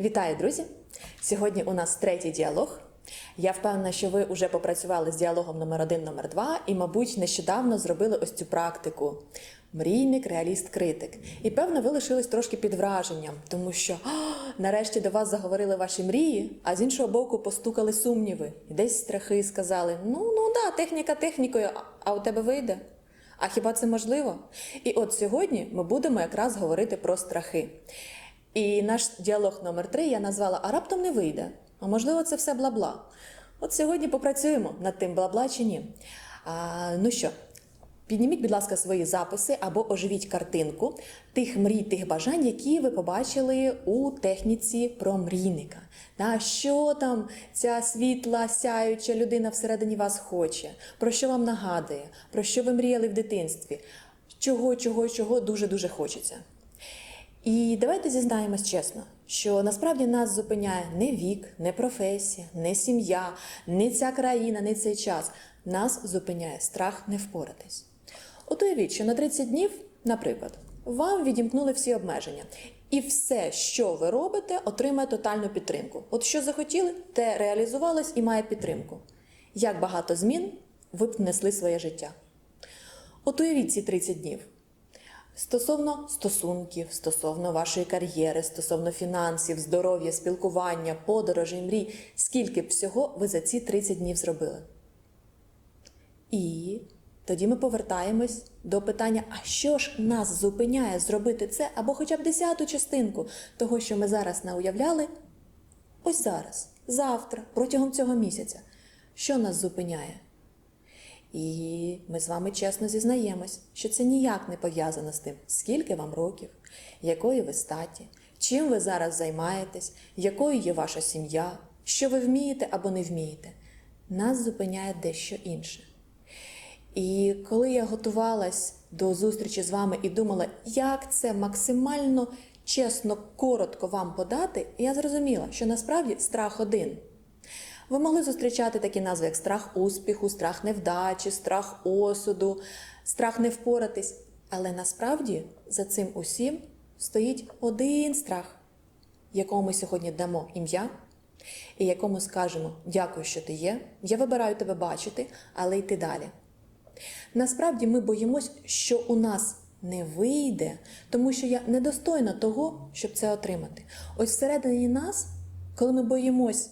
Вітаю, друзі! Сьогодні у нас третій діалог. Я впевнена, що ви вже попрацювали з діалогом номер один, номер два, і, мабуть, нещодавно зробили ось цю практику. Мрійник, реаліст, критик. І певно, ви лишились трошки під враженням, тому що «А, нарешті до вас заговорили ваші мрії, а з іншого боку постукали сумніви. І десь страхи сказали: ну, ну да, техніка технікою, а у тебе вийде. А хіба це можливо? І от сьогодні ми будемо якраз говорити про страхи. І наш діалог номер три я назвала А раптом не вийде. А можливо, це все бла-бла. От сьогодні попрацюємо над тим бла-бла чи ні. А, ну що, підніміть, будь ласка, свої записи або оживіть картинку тих мрій, тих бажань, які ви побачили у техніці про мрійника. Та, що там ця світла, сяюча людина всередині вас хоче, про що вам нагадує, про що ви мріяли в дитинстві, чого, чого, чого дуже-дуже хочеться. І давайте зізнаємось чесно, що насправді нас зупиняє не вік, не професія, не сім'я, не ця країна, не цей час. Нас зупиняє страх не впоратись. От уявіть, що на 30 днів, наприклад, вам відімкнули всі обмеження, і все, що ви робите, отримає тотальну підтримку. От що захотіли, те реалізувалось і має підтримку. Як багато змін ви б внесли своє життя? От уявіть ці 30 днів. Стосовно стосунків, стосовно вашої кар'єри, стосовно фінансів, здоров'я, спілкування, подорожей, мрій, скільки б всього ви за ці 30 днів зробили? І тоді ми повертаємось до питання: а що ж нас зупиняє зробити це або хоча б десяту частинку того, що ми зараз не уявляли? Ось зараз, завтра, протягом цього місяця. Що нас зупиняє? І ми з вами чесно зізнаємось, що це ніяк не пов'язано з тим, скільки вам років, якої ви статі, чим ви зараз займаєтесь, якою є ваша сім'я, що ви вмієте або не вмієте. Нас зупиняє дещо інше. І коли я готувалась до зустрічі з вами і думала, як це максимально чесно, коротко вам подати, я зрозуміла, що насправді страх один. Ви могли зустрічати такі назви, як страх успіху, страх невдачі, страх осуду, страх не впоратись. Але насправді за цим усім стоїть один страх, якому ми сьогодні дамо ім'я, і якому скажемо дякую, що ти є. Я вибираю тебе бачити, але йти далі. Насправді ми боїмось, що у нас не вийде, тому що я недостойна того, щоб це отримати. Ось всередині нас, коли ми боїмось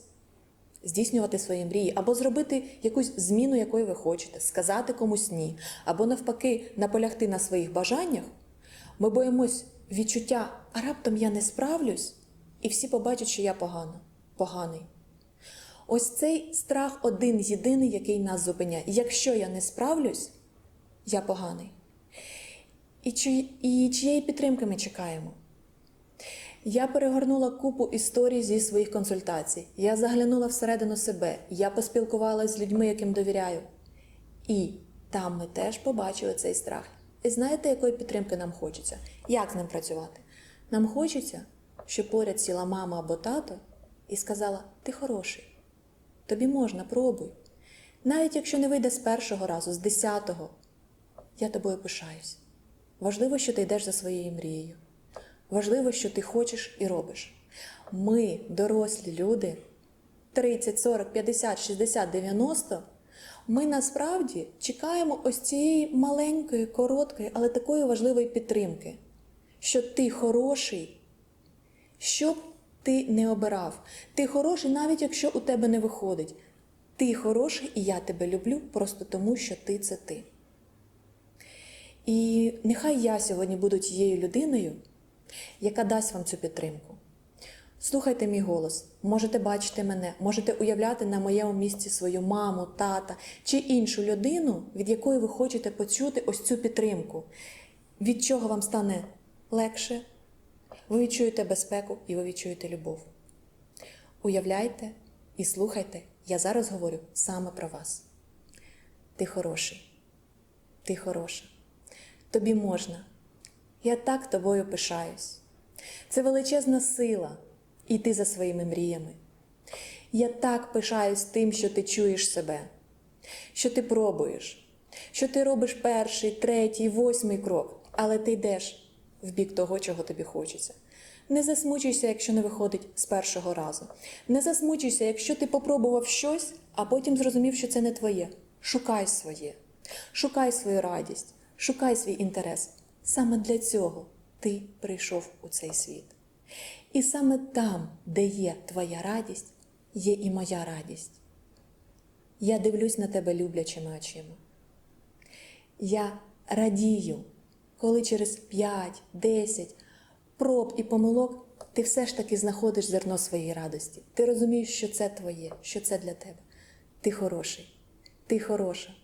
здійснювати свої мрії, або зробити якусь зміну, якої ви хочете, сказати комусь ні, або навпаки, наполягти на своїх бажаннях, ми боїмось відчуття, а раптом я не справлюсь, і всі побачать, що я погана, поганий. Ось цей страх один єдиний, який нас зупиняє. Якщо я не справлюсь, я поганий. І, чи, і чиєї підтримки ми чекаємо? Я перегорнула купу історій зі своїх консультацій. Я заглянула всередину себе, я поспілкувалася з людьми, яким довіряю. І там ми теж побачили цей страх. І знаєте, якої підтримки нам хочеться? Як з ним працювати? Нам хочеться, щоб поряд сіла мама або тато і сказала: Ти хороший, тобі можна, пробуй. Навіть якщо не вийде з першого разу, з десятого, я тобою пишаюсь. Важливо, що ти йдеш за своєю мрією. Важливо, що ти хочеш і робиш. Ми, дорослі люди, 30, 40, 50, 60, 90, ми насправді чекаємо ось цієї маленької, короткої, але такої важливої підтримки, що ти хороший, що б ти не обирав. Ти хороший, навіть якщо у тебе не виходить. Ти хороший, і я тебе люблю просто тому, що ти це ти. І нехай я сьогодні буду тією людиною, яка дасть вам цю підтримку. Слухайте мій голос, можете бачити мене, можете уявляти на моєму місці свою маму, тата чи іншу людину, від якої ви хочете почути ось цю підтримку, від чого вам стане легше, ви відчуєте безпеку і ви відчуєте любов. Уявляйте і слухайте, я зараз говорю саме про вас. Ти хороший, ти хороша, тобі можна. Я так тобою пишаюсь. Це величезна сила йти за своїми мріями. Я так пишаюсь тим, що ти чуєш себе, що ти пробуєш, що ти робиш перший, третій, восьмий крок, але ти йдеш в бік того, чого тобі хочеться. Не засмучуйся, якщо не виходить з першого разу. Не засмучуйся, якщо ти попробував щось, а потім зрозумів, що це не твоє. Шукай своє, шукай свою радість, шукай свій інтерес. Саме для цього ти прийшов у цей світ. І саме там, де є твоя радість, є і моя радість. Я дивлюсь на тебе люблячими очима. Я радію, коли через 5, 10 проб і помилок ти все ж таки знаходиш зерно своєї радості. Ти розумієш, що це твоє, що це для тебе. Ти хороший, ти хороша,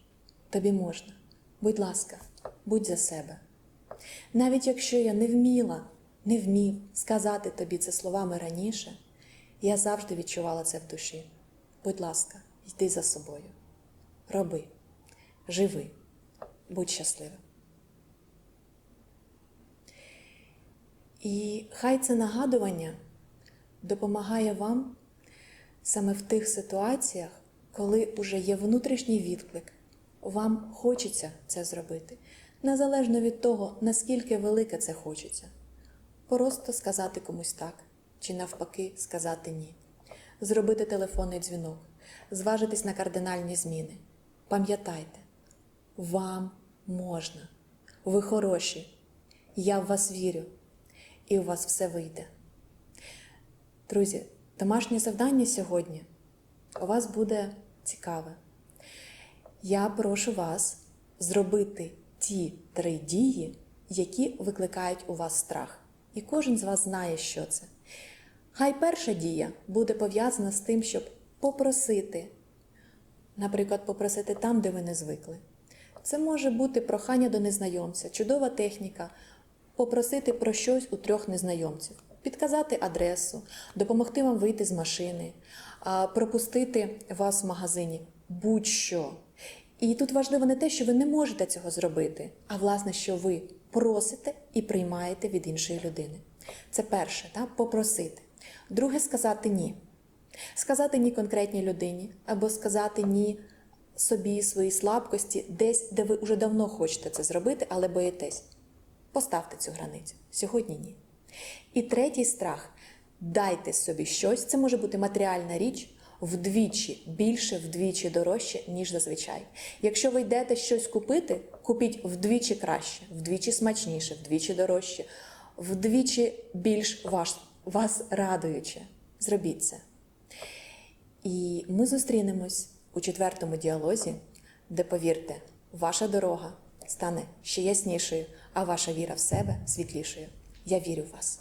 тобі можна. Будь ласка, будь за себе. Навіть якщо я не вміла, не вмів сказати тобі це словами раніше, я завжди відчувала це в душі. Будь ласка, йди за собою. Роби, живи, будь щасливим. І хай це нагадування допомагає вам саме в тих ситуаціях, коли вже є внутрішній відклик, вам хочеться це зробити, незалежно від того, наскільки велике це хочеться. Просто сказати комусь так, чи навпаки сказати ні, зробити телефонний дзвінок, зважитись на кардинальні зміни. Пам'ятайте, вам можна, ви хороші, я в вас вірю, і у вас все вийде. Друзі, домашнє завдання сьогодні у вас буде цікаве. Я прошу вас зробити ті три дії, які викликають у вас страх. І кожен з вас знає, що це. Хай перша дія буде пов'язана з тим, щоб попросити, наприклад, попросити там, де ви не звикли. Це може бути прохання до незнайомця, чудова техніка, попросити про щось у трьох незнайомців, підказати адресу, допомогти вам вийти з машини, пропустити вас в магазині, будь-що. І тут важливо не те, що ви не можете цього зробити, а власне, що ви просите і приймаєте від іншої людини. Це перше, так? попросити. Друге сказати ні. Сказати ні конкретній людині, або сказати ні собі, своїй слабкості, десь, де ви вже давно хочете це зробити, але боїтесь. Поставте цю границю. Сьогодні ні. І третій страх дайте собі щось, це може бути матеріальна річ. Вдвічі більше, вдвічі дорожче, ніж зазвичай. Якщо ви йдете щось купити, купіть вдвічі краще, вдвічі смачніше, вдвічі дорожче, вдвічі більш вас, вас радуюче. Зробіть це. І ми зустрінемось у четвертому діалозі, де, повірте, ваша дорога стане ще яснішою, а ваша віра в себе світлішою. Я вірю в вас.